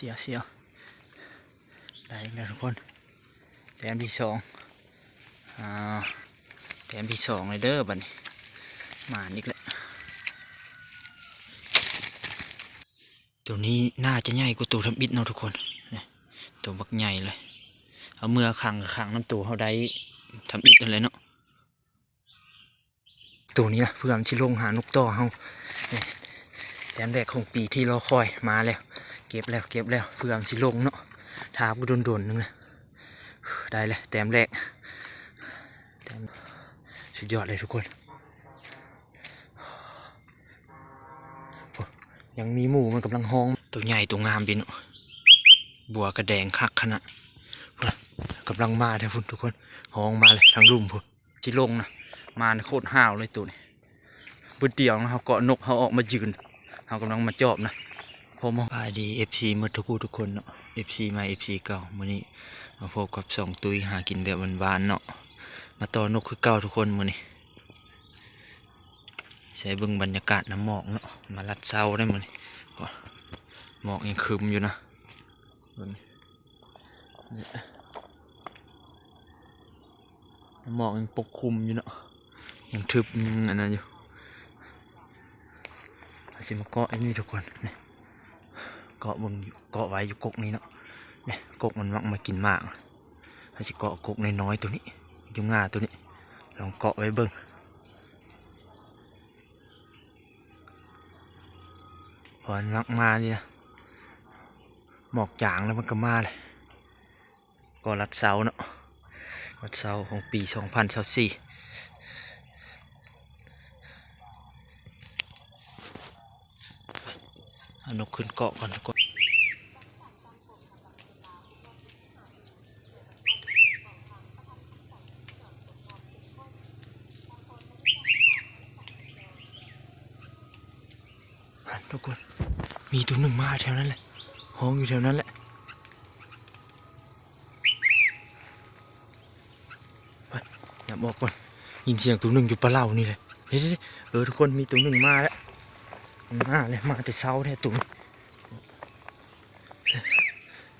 สียวเสียวได้อีกแล้วทุกคนแต้มที่สองอ่าแต้มที่สองเลยเด้อบัดนี้มาอีกแล้วตัวนี้น่าจะใหญ่กว่าตัวทำบิดเนาะทุกคนนี่ตัวบักใหญ่เลย เอาเมื่อขังขังน้ำตัวเขาได้ทำอิดนั่นเลยเนาะตัวนี้นะเพื่อนชิลงหานกต่อเขาแต้มแรกของปีที่รอคอยมาแล้ว เก็บแล้วเก็บแล้วเพื่อมนชิลงเนาะทาบก็โดนๆนึงนะได้เลยแต้มแรกแต้มสุดยอดเลยทุกคน ยังมีหมูมันกำลังห้อง ตัวใหญ่ตัวงามดีเนาะบัวกระแดงคักขนาดกำลังมาเลยพุ่นทุกคนห้องมาเลยทางลุ่มพุ่นจิลงนะมาในโคตรห้าวเลยตัวนี้ปืนเดียวนะเขาเกาะนกเขาออกมายืนเขากำลังมาจอบนะ พอมพาดีเอฟซีมาทุกผู้ทุกคนเนาะเอฟซีมาเอฟซีเก่ามื่อนี้มาพบกับสองตุยหากินแบบหวานๆเนาะมาต่อนกคือเก่าทุกคนมื่อนี้ใช้เบิ่งบรรยากาศน้ำหมอกเนาะมาลัดเศร้าได้มื่อนี้หมอกยังคึมอยู่นะหมอกยังปกคลุมอยู่เนาะยังทึบอันนั้นอยู่อาสิมาเกาะไอ้นี่ทุกคนนี่ เกาะบนอยู่เกาะไว้อยู่กกนี้เนาะเนี่ยกกมันมักมากินหมากอาสิเกาะกกน้อยๆตัวนี้ยู่ง่าตัวนี้ ลองเกาะไว้เบิ่งพอมันมักมาเนี่ยหมอกจางแล้วมันก็มาเลยก็รัดเสาเนาะวัดเสาของปี2024เอา นกขึ้นเกาะก่อนทุกคนทุกคน มีตัวหนึ่งมาแถวนั้นแหละ ห้องอยู่แถวนั้นแหละไปอย่าบอกก่อนยินเสียงตัวหนึ่งอยู่ปลาเหล่านี่เลยเฮ้ยเออทุกคนมีตัวหนึ่งมาแล้ว มาเลยมาแต่เช้าแท้ตัวนี้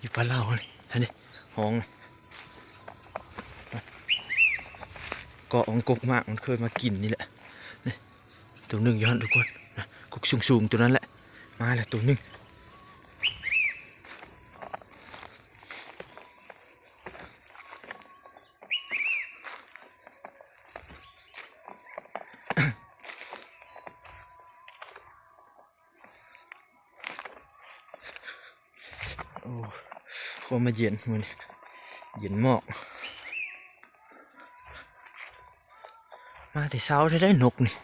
อยู่ปลาเหล่าเลยอันนี้ห้องเกาะองกกมากมันเคยมากินนี่แหละตัวหนึ่งย้อนทุกคนกุกกสูงๆตัวนั้นแหละมาแล้วตัวหนึ่ง มาเย็นมันเย็นหมอก มาแต่เช้าได้ได้นกนี่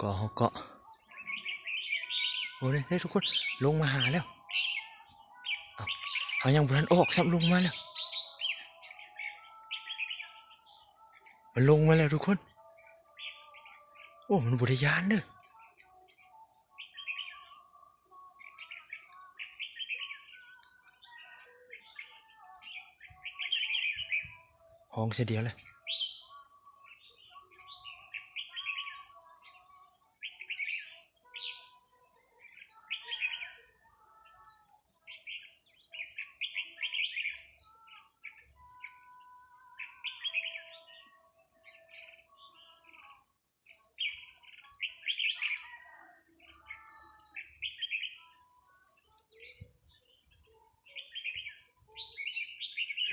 ก็เขาเกาะโอ้ยเฮ้ยทุกคนลงมาหาแล้วเอาเขายังบรันออกซ้ำลงมาแล้วมันลงมาแล้วทุกคน โอ้ มันบุริยานเด้อ ห้องเสียเดียวเลย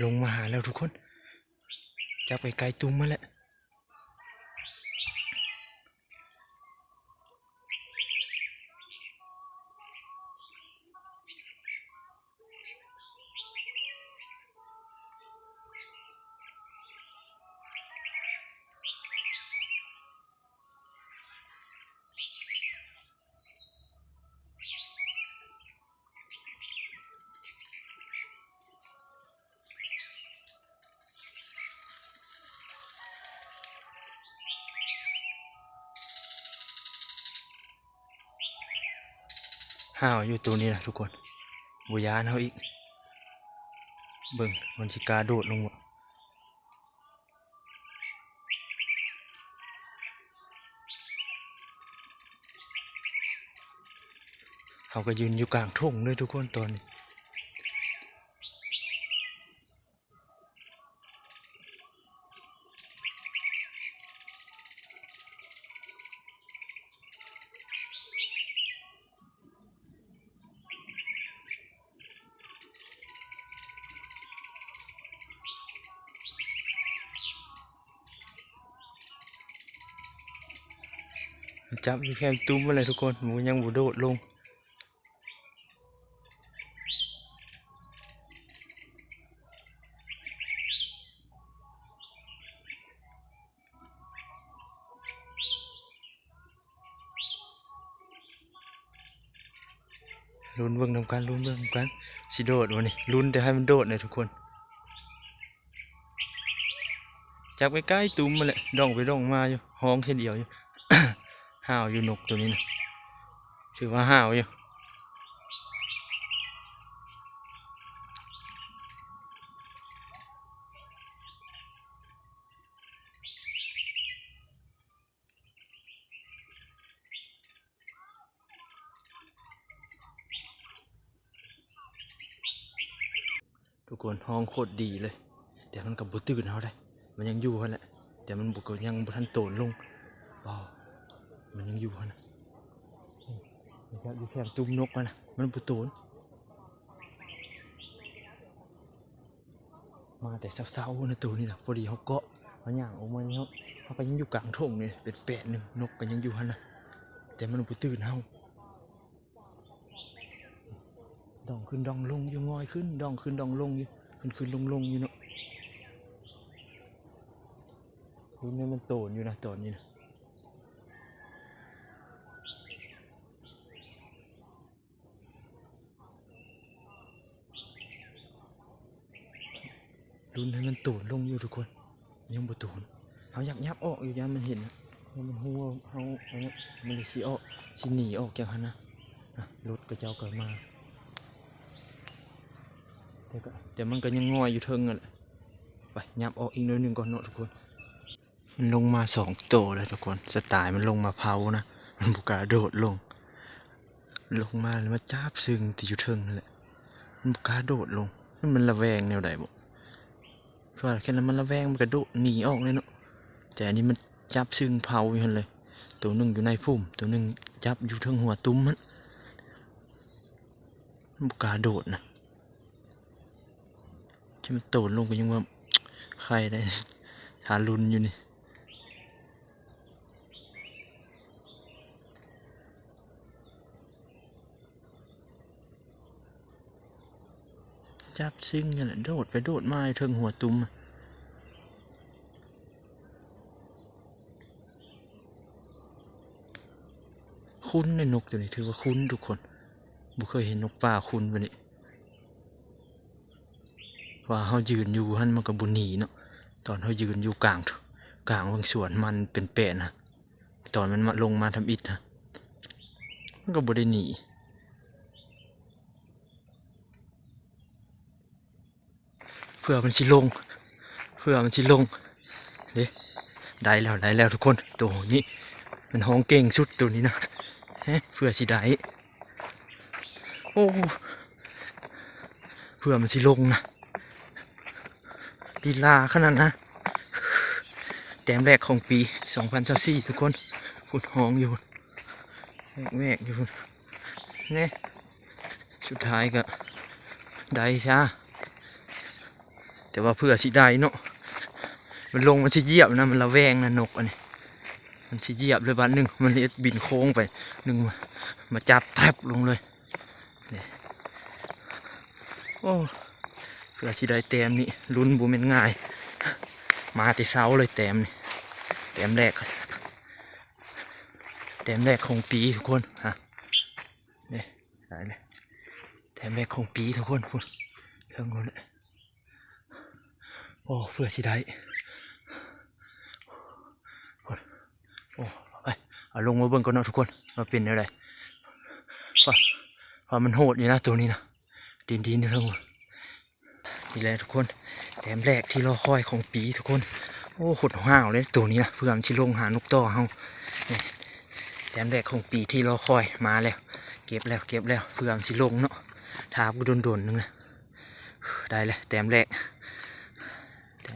ลงมาหาแล้วทุกคน จะไปไกลตุ้มมาแล้ว้าวอยู่ตัวนี้นะทุกคนบุยานเขาอีก เบิ่งมันชิกาโดดลงหมเขาก็ยืนอยู่กลางทุ่งเลยทุกคนตอนนี้ จับอยู่แค่ตุ้มมาเลยทุกคนหมูยังบูโดดลงลุ้นเบิ่งนำกันลุ้นเบิ่งนำกันสิโดดวะนี่ลุ้นแต่ให้มันโดดหน่อยทุกคนจับไปใกล้ตุ้มมาเลยดองไปดองมาอยู่ห้องเช่นเดียวอยู่ ห้าวอยู่นกตัวนี้นะถือว่าห้าวอยู่ทุกคนห้องโคตรดีเลย แต่มันกับบุตื่นเขาได้ มันยังอยู่ฮะแหละแต่มันบุกยังบุทันโตนลงว้าว มันยังอยู่ฮะนะนี่มันจะอยู่แค่ตุ้มนกมันนะมันบุโตนมาแต่เศร้าๆนะตัวนี้นะพอดีเขาเกาะเขาย่างออกมาเขาเขาก็ยังอยู่กลางทุ่งนี่เป็นแปะหนึ่งนกก็ยังอยู่ฮะนะแต่มันบุตื่นเขาดองขึ้นดองลงอยู่งอยขึ้นดองขึ้นดองลงอยู่ขึ้นขึ้นลงลงอยู่เนาะคุณนี่มันโตนอยู่นะโตนอยู่นะ รุนให้มันโตนลงอยู่ทุกคนยังบ่โตนเขาอยากยับออกอยู่ยามมันเห็นนะมันหัวเขาเอาเนี่ยมันสิออกสิหนีออกจากหันนะนะรถกระเจ้าก็มาแต่ก็แต่มันก็ยังงอยอยู่เทิงอะไปยับออกอีกหน่อยหนึงก่อนเนาะทุกคน มันลงมาสองโตเลยทุกคนสไตล์มันลงมาเผานะมันบุก้าโดดลง ลงมาแล้วมาจับซึ่งตีอยู่เทิงนั่นแหละมันบุก้าโดดลงนี่มันระแวงแนวใดบ่ เพราะว่าแค่นั้นมันระแวงมันกระโดดหนีออกเลยเนาะแต่อันนี้มันจับซึ่งเผาอยู่หั่นเลย ตัวหนึ่งอยู่ในพุ่ม ตัวหนึ่งจับอยู่เทิงหัวตุ้มมันมันบุกล้าโดดนะที่มันโดดลงก็ยังว่าใครได้ทารุนอยู่นี่ จับซิงนี่แหละโดดไปโดดมาเทิงหัวตุ้มคุ้นในนกตัวนี้ถือว่าคุ้นทุกคนบุเคยเห็นนกป่าคุ้นวันนี้ว่าเขายืนอยู่หันมันก็บุหนีเนาะตอนเขายืนอยู่กลางกลางวังสวนมันเป็นแปะนะตอนมันมาลงมาทำอิฐนะมันก็บุได้หนี เพื่อมันสิลง เพื่อมันสิลงเด้ได้แล้วได้แล้วทุกคนตัวนี้มันห้องเก่งสุดตัวนี้นะเพื่อสิได้โอ้เพื่อมันสิลงนะลีลาขนาดนะแต้มแรกของปี 2024ทุกคนพูดห้องอยู่แวกอยู่เนี่ยสุดท้ายก็ได้ช้า แต่ว่าเพื่อสิได้เนาะมันลงมันสิเหยียบนะมันระแวงนะนกอันนี้มันสิเหยียบเลยบ้านหนึ่งมันเลยบินโค้งไปหนึ่งมามาจับแทบลงเลยนี่โอ้เพื่อสิได้แต้มนี่ลุ้นบูเป็นง่าย มาต่เช้าเลยแต้มนี่แต้มแรกแต้มแรกของปีทุกคนฮะนี่ได้เลยแต้มแรกของปีทุกคนพูดเท่งคนเลย โอ้เพื่อสิได้โอ้โอ้ไปเอาลงมาเบิ่งก่อนเนาะทุกคนมาเป็นอะไรว่าว่ามันโหดอยู่นะตัวนี้นะดินดินนี่ทั้งหมดนี่แหละทุกคนแต้มแรกที่รอคอยของปีทุกคน โอ้ขดห้าวเลยตัวนี้นะเพื่อมันชิลงหานกต่อเฮาแแต้มแรกของปีที่รอคอยมาแล้ว เก็บแล้วเก็บแล้วเพื่อมนสิลงเนาะทาบโดนโดนๆนึงนะได้เลยแต้มแรก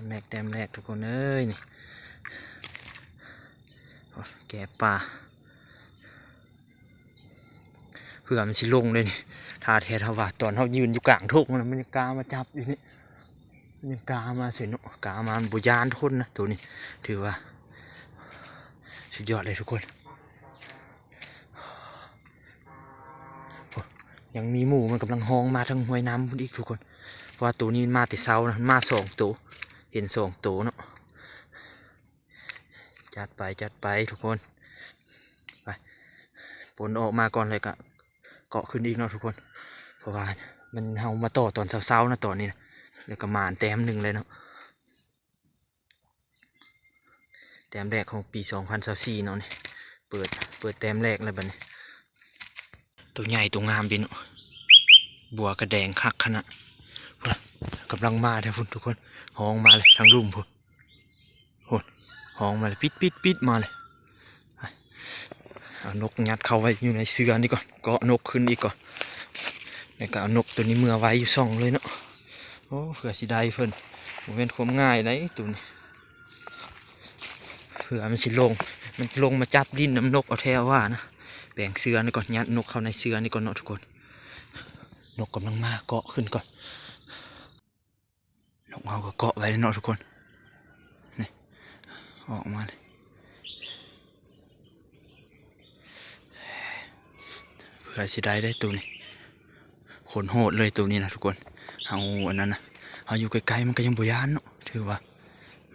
แมแรกแต้มแรกทุกคนเอ้ยนี่แกป่าเพื่อมันสิลงเลยนี่ทาแท้ทว่าตอนเขายืนอยู่กลางทุกมันมันกามาจับอยู่นี่มันกามาเสียนกามาบุยานทนนะตัวนี้ ถือว่า สุดยอดเลยทุกคน ยังมีหมูมันกำลังห้องมาทางห้วยน้ำพุ่นอีกทุกคนเพราะว่าตัวนี้มาต่เช้านะมาสองตัว เห็นสองตัวเนาะจัดไปจัดไปทุกคนไปผลออกมาก่อนเลยก็เกาะขึ้นอีกเนาะทุกคน เพราะว่ามันเฮามาต่อตอนเช้าๆนะตอนนี้นะแล้วก็มานแต้มหนึ่งเลยเนาะแต้มแรกของปี2024เนาะนี่เปิดเปิดแต้มแรกเลยบัดนี้ตัวใหญ่ตัวงามดีเนาะบัวกระแดงคักขนาดพุ่นน่ะ กำลังมาเด้อพุ่นทุกคนห้องมาเลยทางลุ่มพุ่นพุ่นห้องมาเลยปิดปิดปิดมาเลยเอานกยัดเข้าไว้อยู่ในเสื้อนี่ก่อนเกาะนกขึ้นอีกก่อนแล้วก็เอานกตัวนี้เมื่อไว้อยู่ซ่องเลยเนาะโอ้เผื่อสิได้เพิ่นบ่เป็นความง่ายได้ตัวนี้เผื่อมันสิลงมันลงมาจับดิ้นน้ำนกเอาแท้ว่านะแบ่งเสื้อนี่ก่อนยัดนกเข้าในเสื้อนี่ก่อนเนาะทุกคน นกกำลังมาเกาะขึ้นก่อน เอาก็เกาะไว้เนาะทุกคนนี่ออกมาเลยเผื่อสิได้ได้ตัวนี้ขนโหดเลยตัวนี้นะทุกคนเอาอันนั้นนะเอาอยู่ไกลๆมันก็ยังบุยานเนาะถือว่า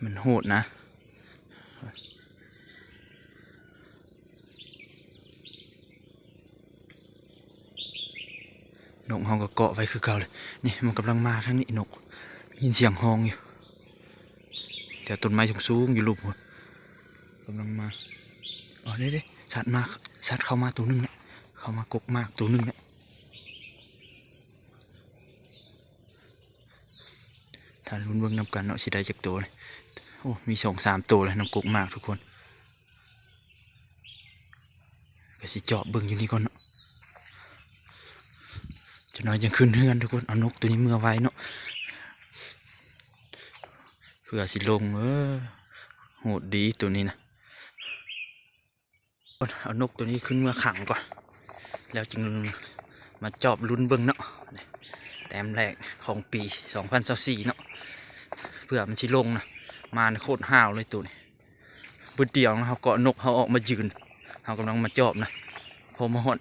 มันโหดนะนกเขาก็เกาะไว้คือเก่าเลย นี่มันกำลังมาทั้งนี้นก ยินเสียงฮองอยู่แต่ต้นไม้สูงๆอยู่ลุมหมดกำลังมาอ๋อเด้เด้สัตว์มาสัตว์เข้ามาตัวหนึงเนี่ยเข้ามากกมากตัวหนึงเนี่ยถ้าลุ้นเบิ่งนำกันเนาะสิได้จากตัวเลยโอ้มีสองสามตัวเลยน้ำกกมากทุกคนก็สิเจาะเบิ่งอยู่นี่ก่อนเนาะจะน้อยยังขึ้นเฮือนทุกคนเอานกตัวนี้เมื่อไว้เนาะ พื่อสิลงเออโหดดีตัวนี้นะเอานกตัวนี้ขึ้นเมื่อขังก่อน แล้วจึงมาจอบลุ้นเบิ้งเนาะแต้มแรกของปี 2024เนาะเพื่อมันสิลงนะมาโคตรห้าวเลยตัวนี้บึดเดียวนะเขาเกาะนกเขาออกมายืนเขากำลังมาจอบนะพอมาหด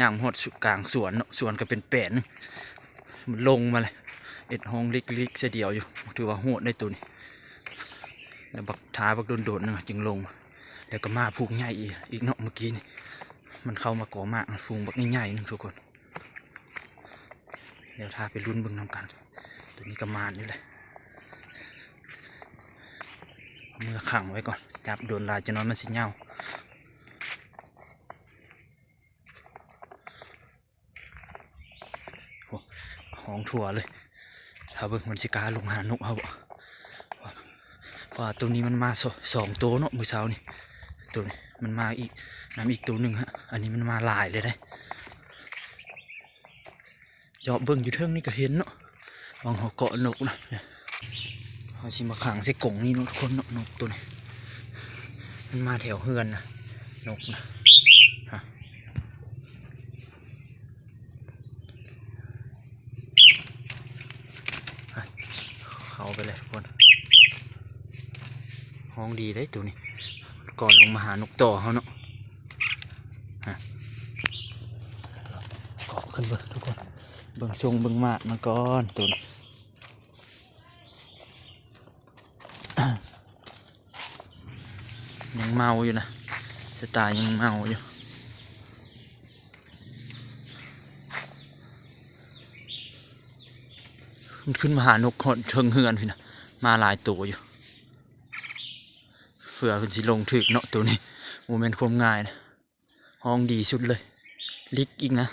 ย่างหดกลางสวนเนาะสวนก็เป็นแปดนึงมันลงมาเลยเอ็ดห้องเล็กๆเสียเดียวอยู่ถือว่าโหดได้ตัวนี้ แล้วบักท้าบักโดนๆนึงจึงลง แล้วก็มาพูกใหญ่อีกอีกเนาะเมื่อกี้นี่มันเข้ามาก่อมากฟูงบักใหญ่ๆนึงทุกคนเดี๋ยวทาไปรุ่นบิ่งนำกัน ตัวนี้ก็มานนี่แหละเมือขังไว้ก่อน จับโดนลายจะน้อยมันสิเหงาห้องถั่วเลย ถ้าเบิ่งมันสิกาลงหานกเอาบ่ ว่าตัวนี้มันมาสองตัวเนาะมือเช้านี่ตัวนี้มันมาอีกน้ำอีกตัวหนึ่งฮะอันนี้มันมาหลายเลยได้จาะเบิ่งอยู่เทิงนี่ก็เห็นเนาะวางหัวเกาะนกนะเนี่ยเอาสิมาขังใส่กรงนี่นกคนเนาะนกตัวนี้มันมาแถวเฮือนนะนกนะเข้าไปเลยทุกคน ห้องดีได้ตัวนี้ ก่อนลงมาหานกต่อเขาเนาะเกาะขึ้นเบิ่งทุกคนเบิ่งทรงเบิ่งมากมาก่อนตัวนี้ยังเมาอยู่นะสไตล์ยังเมาอยู่มันขึ้นมาหานกเชิงเฮือนพี่นะมาหลายตัวอยู่ เผื่อเป็นสิลงถึกเนาะตัวนี้โมเมนต์ความง่ายนะห้องดีสุดเลย ลิกอีกนะ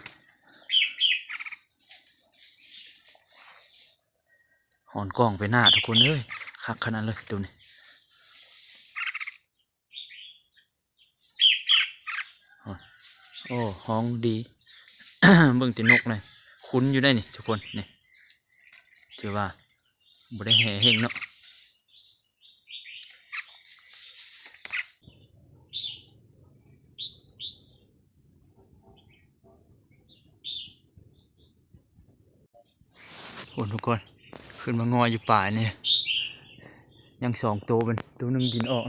หอนกล้องไปหน้าทุกคนเอ้ยคักขนาดเลยตัวนี้โอ้ห้องดีเบิ่งตินกเลยคุ้นอยู่ได้นี่ทุกคนนี่ถือว่าบ่ได้แห่เฮงเนาะ โอ้ทุกคนขึ้นมางอยอยู่ป่าเนี่ยยังสองตัวเป็นตัวหนึ่งบินออก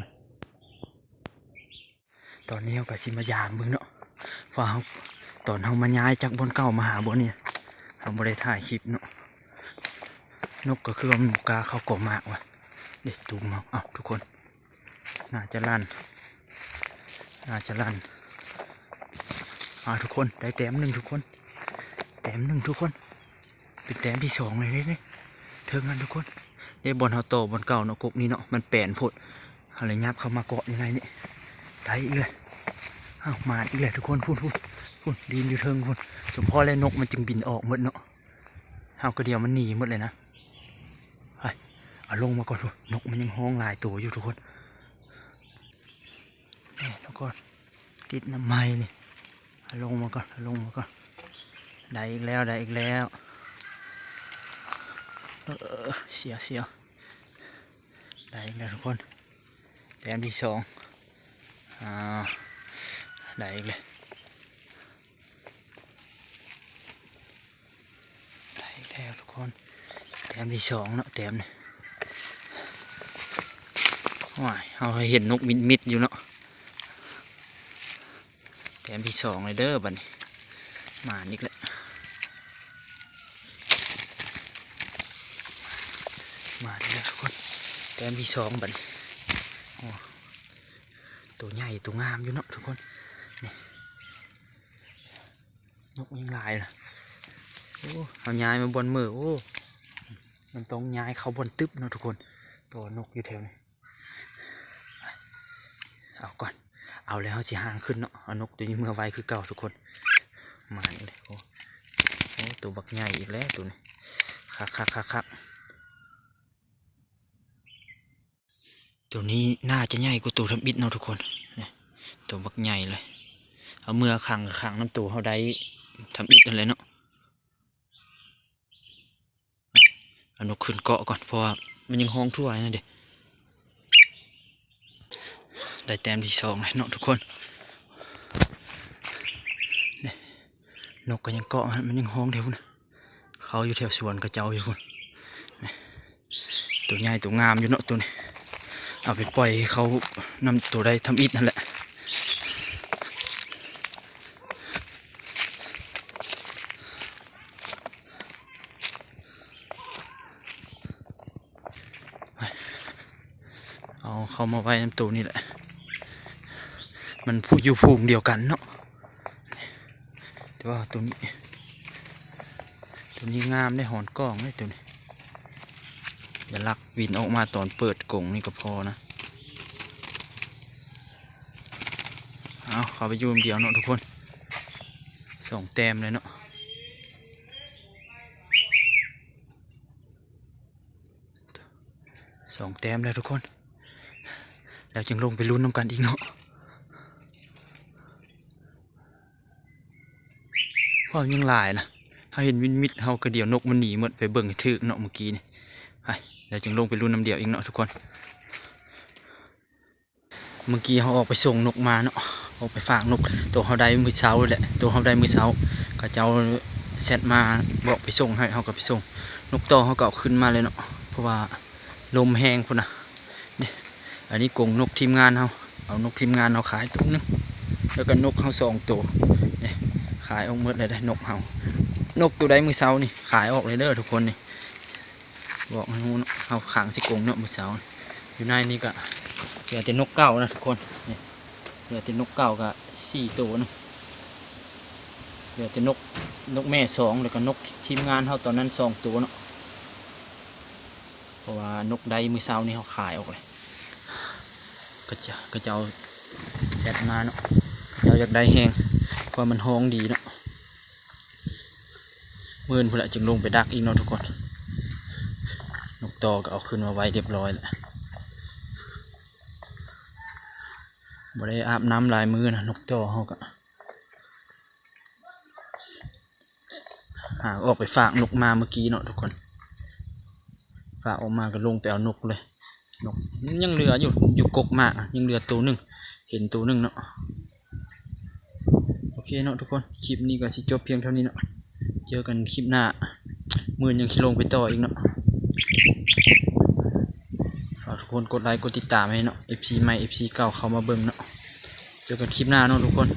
ตอนนี้เราก็สิมายามเบิ่งเนาะว่าตอนเรามาย้ายจากบนเก่ามาหาบนเนี่ยเราไม่ได้ถ่ายคลิปเนาะนกก็คือว่าหมูกาเขากบมากว่ะเด็ดตูมเอาเอาทุกคน น่าจะลั่น น่าจะลั่นเอาทุกคนได้แต้มหนึ่งทุกคน แต้มหนึ่งทุกคน เป็นแต้มที่สองเลยเนี่ยเทิงกันทุกคนได้บอลเฮาโตบอลเก่าเนาะกกนี้เนาะมันแปลนโพดอะไรยับเข้ามาเกาะยังไงเนี่ยได้อีกเลยอ้าวมาอีกเลยทุกคนพูดพูดพูดดีนอยู่เทิงพูดสมพอแล้วนกมันจึงบินออกหมดเนาะเฮาก็เดียวมันหนีหมดเลยนะไปเอาลงมาก่อนพูดนกมันยังห้องลายตัวอยู่ทุกคนนี่ทุกคนติดน้ำไม้นี่เอาลงมาก่อนเอาลงมาก่อนได้อีกแล้วได้อีกแล้ว เออเสียเสียได้อีกแล้วทุกคนแต้มที่สองอ่าได้อีกเลยได้แล้วทุกคนแต้มที่สองเนาะแต้มนี่ว้ายเอาเห็นนกมิดมิดอยู่เนาะแต้มที่สองเลยเด้อบัดนี้มาอีกแล้ว มาแล้วทุกคนแต้มที่สองบัดนตัวใหญ่ตัวงามอยู่เนาะทุกคนนี่นกยังลายล่ะโอ้เอาย้ายมาบนมือโอ้มันต้องย้ายเขาบนตึบเนาะทุกคนตัวนกอยู่แถวนี้เอาก่อนเอาแล้วสิห่างขึ้นเนาะเอานกตัวนี้เมื่อไวคือเก่าทุกคนมาเลยโอ้โอ้ตัวบักใหญ่อีกแล้วตัวนี้คักคักคักคัก ตัวนี้น่าจะใหญ่กว่าตัวทำบิดเนาะทุกคนตัวบักใหญ่เลย เอาเมื่อขังขังน้ำตัวเขาได้ทำบิดนั่นเลยเนาะเอานกขึ้นเกาะก่อนเพราะว่ามันยังห้องทั่วนะเด็กได้แต้มที่สองเลยเนาะทุกคนนกก็ยังเกาะมันยังห้องแถวนะเขาอยู่แถวสวนกระเจ้าอยู่คนตัวใหญ่ตัวงามอยู่เนาะตัวนี้ เอาไปปล่อยเขานำตัวได้ทำอิฐนั่นแหละเอาเขามาไว้ในตัวนี่แหละ มันพูอยู่ภูมิเดียวกันเนาะแต่ว่าตัวนี้ ตัวนี้งามได้หอนกล้องได้ตัวนี้ อย่าลักวินออกมาตอนเปิดกรงนี่ก็พอนะเอาเขาไปยูมเดียวเนาะทุกคนสองแต้มเลยเนาะสองแต้มเลยทุกคน แล้วจึงลงไปลุ้นน้ำกันอีกเนาะเพราะยังหลายนะถ้าเห็นวินมิดเฮาก็เดียวนกมันหนีหมดไปเบิ่งถึกเนาะเมื่อกี้นี่ ดี๋ยวจึงลงไปรุ่นน้ำเดียวอีกเนาะทุกคน เมื่อกี้เขาออกไปส่งนกมาเนาะออกไปฝากนก ตัวเขาได้มือเช้าเลยแหละ ตัวเขาได้มือเช้าก็เจ้าแชทมาบอกไปส่งให้เขาก็ไปส่ง นกต่อเขาก็เอาขึ้นมาเลยเนาะ เพราะว่าลมแห้งพุ่นนะนี่อันนี้กรงนกทีมงานเขาเอานกทีมงานเขาขายตัวหนึงแล้วก็นกเขาสองตัวนี่ขายออกหมดเลยได้นกเขานกตัวใดมือเช้านี่ขายออกเลยเด้อทุกคนนี่ บอกให้รู้เนะเอาขังที่กรงเนาะมือเสาอยู่ในนี่ก็เหลือแต่นกเก่านะทุกคนนี่เหลือแต่นกเก่าก็สี่ตัวเนาะเหลือแต่นกนกแม่สองแล้วก็นกทีมงานเขาตอนนั้นสองตัวเนาะเพราะว่านกใดมือเสานี่เขาขายออกเลยก็จะก็จะเอาแซดมาเนาะจะเอาอยากได้แหงเพราะมันห้องดีเนาะเมื่อนพุ่นละจึงลงไปดักอีกเนาะทุกคน ตอก็เอาขึ้นมาไว้เรียบร้อยแล้วบ่ได้อาบน้ำลายมือนะนกตอเขาก็หาออกไปฝากนกมาเมื่อกี้เนาะทุกคน ฝากออกมาก็ลงไปเอานกเลย นกยังเหลืออยู่อยู่กกมากยังเหลือตัวหนึ่งเห็นตัวหนึ่งเนาะโอเคเนาะทุกคนคลิปนี้ก็สิจบเพียงเท่านี้เนาะเจอกันคลิปหน้ามือยังสิลงไปต่ออีกเนาะ ฝากทุกคนกดไลค์กดติดตามให้เนาะ FC ใหม่ FC เก่าเข้ามาเบิ่งเนาะเจอกันคลิปหน้าเนาะทุกคน